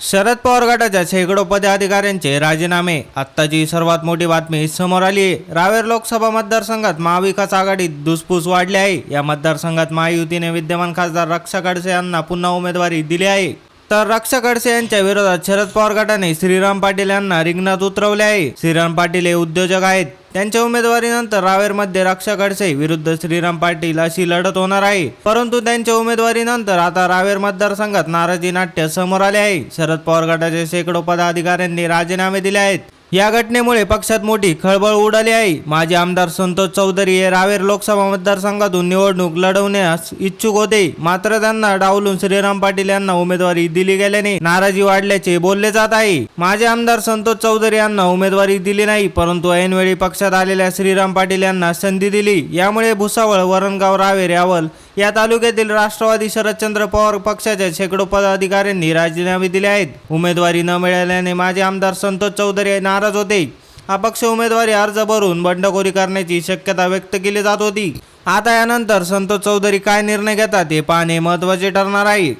शरद पवार गटाच्या शेकडो पदाधिकाऱ्यांचे राजीनामे. आत्ताची सर्वात मोठी बातमी समोर आली आहे. रावेर लोकसभा मतदारसंघात महाविकास आघाडीत धुसफूस वाढली आहे. या मतदारसंघात महायुतीने विद्यमान खासदार रक्षा खडसे यांना पुन्हा उमेदवारी दिली आहे. तर रक्षा खडसे यांच्या विरोधात शरद पवार गटाने श्रीराम पाटील यांना रिंगणात उतरवले आहे. श्रीराम पाटील हे उद्योजक आहेत. त्यांच्या उमेदवारीनंतर रावेरमध्ये रक्षा खडसे विरुद्ध श्रीराम पाटील अशी लढत होणार आहे. परंतु त्यांच्या उमेदवारीनंतर आता रावेर मतदारसंघात नाराजी नाट्य समोर आले आहे. शरद पवार गटाचे शेकडो पदाधिकाऱ्यांनी राजीनामे दिले आहेत. या घटनेमुळे पक्षात मोठी खळबळ उडाली आहे. माजी आमदार संतोष चौधरी हे रावेर लोकसभा मतदारसंघातून निवडणूक लढवण्यास इच्छुक होते. मात्र त्यांना डावलून श्रीराम पाटील यांना उमेदवारी दिली गेल्याने नाराजी वाढल्याचे बोलले जात आहे. माजी आमदार संतोष चौधरी यांना उमेदवारी दिली नाही परंतु ऐनवेळी पक्षात आलेल्या श्रीराम पाटील यांना संधी दिली. यामुळे भुसावळ वरणगाव रावेर यावल या तालुक्यातील राष्ट्रवादी शरदचंद्र पवार पक्षाच्या शेकडो पदाधिकाऱ्यांनी राजीनामे दिले आहेत. उमेदवारी न मिळाल्याने माजी आमदार संतोष चौधरी नाराज होते. अपक्ष उमेदवारी अर्ज भरून बंडखोरी करण्याची शक्यता व्यक्त केली जात होती. आता यानंतर संतोष चौधरी काय निर्णय घेतात हे पाहणे महत्त्वाचे ठरणार आहे.